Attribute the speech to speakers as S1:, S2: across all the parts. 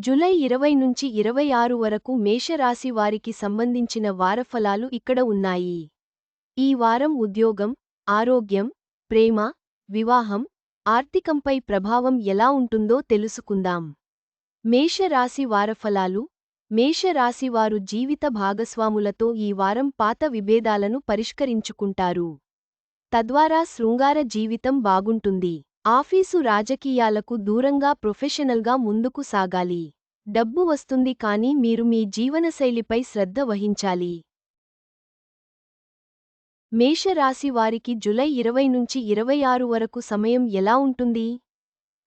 S1: July ఇరవై నుంచి ఇరవై ఆరు వరకు మేషరాశి వారికి సంబంధించిన వారఫలాలు ఇక్కడ ఉన్నాయి. ఈ వారం ఉద్యోగం ఆరోగ్యం ప్రేమ వివాహం ఆర్థికంపై ప్రభావం ఎలా ఉంటుందో తెలుసుకుందాం. మేషరాశి వారఫలాలు మేషరాశివారు జీవిత భాగస్వాములతో ఈ వారం పాత విభేదాలను పరిష్కరించుకుంటారు. తద్వారా శృంగార జీవితం బాగుంటుంది. ఆఫీసు రాజకీయాలకు దూరంగా ప్రొఫెషనల్గా ముందుకు సాగాలి. డబ్బు వస్తుంది కానీ మీరు మీ జీవనశైలిపై శ్రద్ధ వహించాలి. మేషరాశి వారికి జులై ఇరవై నుంచి ఇరవై ఆరు వరకు సమయం ఎలా ఉంటుంది?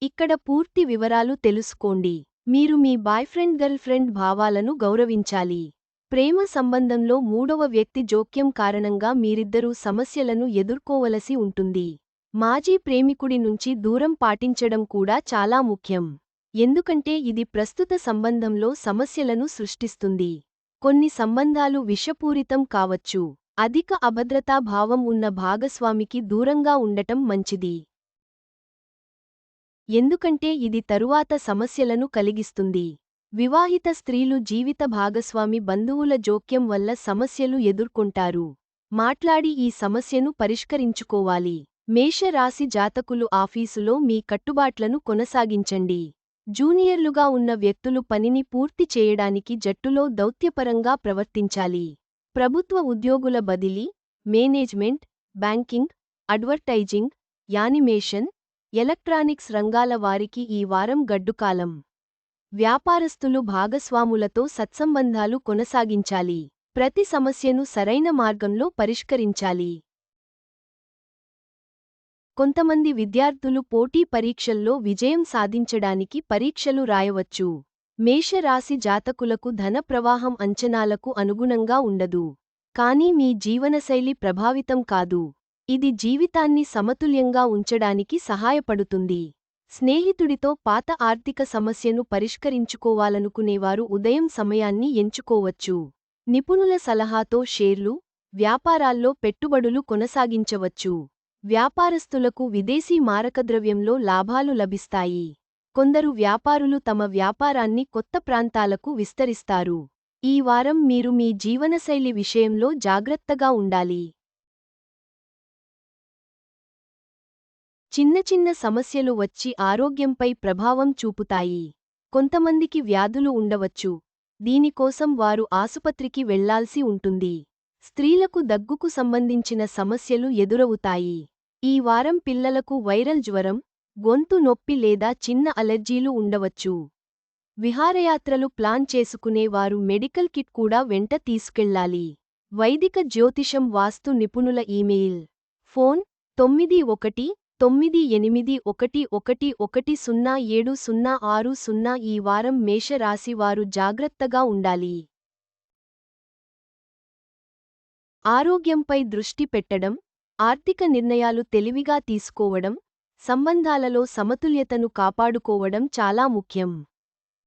S1: ఇక్కడ పూర్తి వివరాలు తెలుసుకోండి. మీరు మీ బాయ్ఫ్రెండ్ గర్ల్ఫ్రెండ్ భావాలను గౌరవించాలి. ప్రేమ సంబంధంలో మూడవ వ్యక్తి జోక్యం కారణంగా మీరిద్దరూ సమస్యలను ఎదుర్కోవలసి ఉంటుంది. మాజీ ప్రేమికుడి నుంచి దూరం పాటించడం కూడా చాలా ముఖ్యం. ఎందుకంటే ఇది ప్రస్తుత సంబంధంలో సమస్యలను సృష్టిస్తుంది. కొన్ని సంబంధాలు విషపూరితం కావచ్చు. అధిక అభద్రతాభావం ఉన్న భాగస్వామికి దూరంగా ఉండటం మంచిది. ఎందుకంటే ఇది తరువాత సమస్యలను కలిగిస్తుంది. వివాహిత స్త్రీలు జీవిత భాగస్వామి బంధువుల జోక్యం వల్ల సమస్యలు ఎదుర్కొంటారు. మాట్లాడి ఈ సమస్యను పరిష్కరించుకోవాలి. మేషరాశి జాతకులు ఆఫీసులో మీ కట్టుబాట్లను కొనసాగించండి. జూనియర్లుగా ఉన్న వ్యక్తులు పనిని పూర్తి చేయడానికి జట్టులో దౌత్యపరంగా ప్రవర్తించాలి. ప్రభుత్వ ఉద్యోగుల బదిలీ management banking advertising animation electronics రంగాల వారికి ఈ వారం గడ్డుకాలం. వ్యాపారస్తులు భాగస్వాములతో సత్సంబంధాలు కొనసాగించాలి. ప్రతి సమస్యను సరైన మార్గంలో పరిష్కరించాలి. కొంతమంది విద్యార్థులు పోటీ పరీక్షల్లో విజయం సాధించడానికి పరీక్షలు రాయవచ్చు. మేషరాశి జాతకులకు ధన ప్రవాహం అంచనాలకు అనుగుణంగా ఉండదు. కానీ మీ జీవనశైలి ప్రభావితం కాదు. ఇది జీవితాన్ని సమతుల్యంగా ఉంచడానికి సహాయపడుతుంది. స్నేహితుడితో పాత ఆర్థిక సమస్యను పరిష్కరించుకోవాలనుకునేవారు ఉదయం సమయాన్ని ఎంచుకోవచ్చు. నిపుణుల సలహాతో షేర్లు వ్యాపారాల్లో పెట్టుబడులు కొనసాగించవచ్చు. వ్యాపారస్తులకు విదేశీ మారకద్రవ్యంలో లాభాలు లభిస్తాయి. కొందరు వ్యాపారులు తమ వ్యాపారాన్ని కొత్త ప్రాంతాలకు విస్తరిస్తారు. ఈ వారం మీరు మీ జీవనశైలి విషయంలో జాగ్రత్తగా ఉండాలి. చిన్న చిన్న సమస్యలు వచ్చి ఆరోగ్యంపై ప్రభావం చూపుతాయి. కొంతమందికి వ్యాధులు ఉండవచ్చు. దీనికోసం వారు ఆసుపత్రికి వెళ్ళాల్సి ఉంటుంది. స్త్రీలకు దగ్గుకు సంబంధించిన సమస్యలు ఎదురవుతాయి. ఈ వారం పిల్లలకు వైరల్ జ్వరం గొంతు నొప్పి లేదా చిన్న అలెర్జీలు ఉండవచ్చు. విహారయాత్రలు ప్లాన్ చేసుకునే వారు మెడికల్ కిట్ కూడా వెంట తీసుకెళ్ళాలి. వైదిక జ్యోతిషం వాస్తు నిపుణుల ఈమెయిల్. ఫోన్ తొమ్మిది ఒకటి తొమ్మిది ఎనిమిది ఒకటి ఒకటి ఒకటి సున్నా ఏడు సున్నా ఆరు సున్నా ఈ వారం మేషరాశివారు జాగ్రత్తగా ఉండాలి. ఆరోగ్యంపై దృష్టి పెట్టడం ఆర్థిక నిర్ణయాలు తెలివిగా తీసుకోవడం సంబంధాలలో సమతుల్యతను కాపాడుకోవడం చాలా ముఖ్యం.